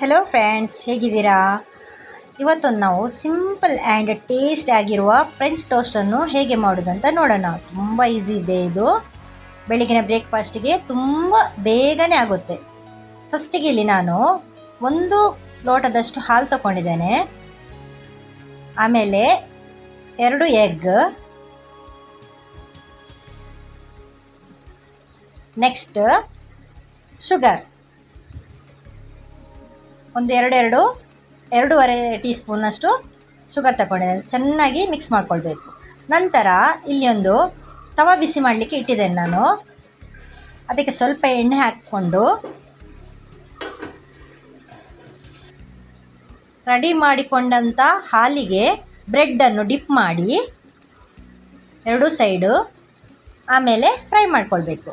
Hello friends ಹೇಗಿದ್ದೀರಾ? ಇವತ್ತೊಂದು ನಾವು ಸಿಂಪಲ್ ಆ್ಯಂಡ್ ಟೇಸ್ಟ್ ಆಗಿರುವ ಫ್ರೆಂಚ್ ಟೋಸ್ಟನ್ನು ಹೇಗೆ ಮಾಡೋದಂತ ನೋಡೋಣ. ತುಂಬ ಈಸಿ ಇದೆ ಇದು. ಬೆಳಗಿನ ಬ್ರೇಕ್ಫಾಸ್ಟಿಗೆ ತುಂಬ ಬೇಗನೆ ಆಗುತ್ತೆ. ಫಸ್ಟಿಗೆ ಇಲ್ಲಿ ನಾನು ಒಂದು ಲೋಟದಷ್ಟು ಹಾಲು ತಗೊಂಡಿದ್ದೇನೆ. ಆಮೇಲೆ ಎರಡು ಎಗ್ ನೆಕ್ಸ್ಟ್ ಶುಗರ್ ಒಂದು ಎರಡೆರಡು ಎರಡೂವರೆ ಟೀ ಸ್ಪೂನಷ್ಟು ಶುಗರ್ ತಗೊಂಡಿದ್ದೇನೆ ಚೆನ್ನಾಗಿ ಮಿಕ್ಸ್ ಮಾಡ್ಕೊಳ್ಬೇಕು. ನಂತರ ಇಲ್ಲಿ ಒಂದು ತವ ಬಿಸಿ ಮಾಡಲಿಕ್ಕೆ ಇಟ್ಟಿದ್ದೇನೆ ನಾನು. ಅದಕ್ಕೆ ಸ್ವಲ್ಪ ಎಣ್ಣೆ ಹಾಕ್ಕೊಂಡು ರೆಡಿ ಮಾಡಿಕೊಂಡಂಥ ಹಾಲಿಗೆ ಬ್ರೆಡ್ಡನ್ನು ಡಿಪ್ ಮಾಡಿ, ಎರಡೂ ಸೈಡು ಆಮೇಲೆ ಫ್ರೈ ಮಾಡ್ಕೊಳ್ಬೇಕು.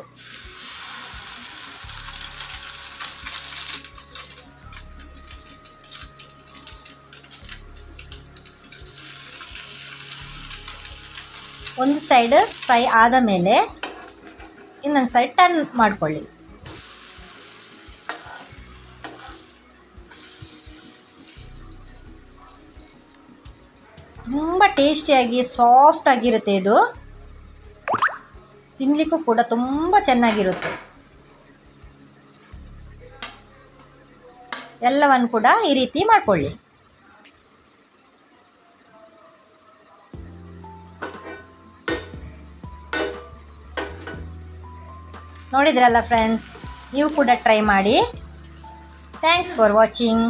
ಒಂದು ಸೈಡ್ ಫ್ರೈ ಆದ ಮೇಲೆ ಇನ್ನೊಂದು ಸೈಡ್ ಟರ್ನ್ ಮಾಡ್ಕೊಳ್ಳಿ. ತುಂಬ ಟೇಸ್ಟಿಯಾಗಿ ಸಾಫ್ಟ್ ಆಗಿರುತ್ತೆ ಇದು. ತಿನ್ನಲಿಕ್ಕೂ ಕೂಡ ತುಂಬ ಚೆನ್ನಾಗಿರುತ್ತೆ. ಎಲ್ಲವನ್ನು ಕೂಡ ಈ ರೀತಿ ಮಾಡ್ಕೊಳ್ಳಿ. ನೋಡಿದ್ರಲ್ಲ ಫ್ರೆಂಡ್ಸ್ ನೀವು ಕೂಡ ಟ್ರೈ ಮಾಡಿ. Thanks for watching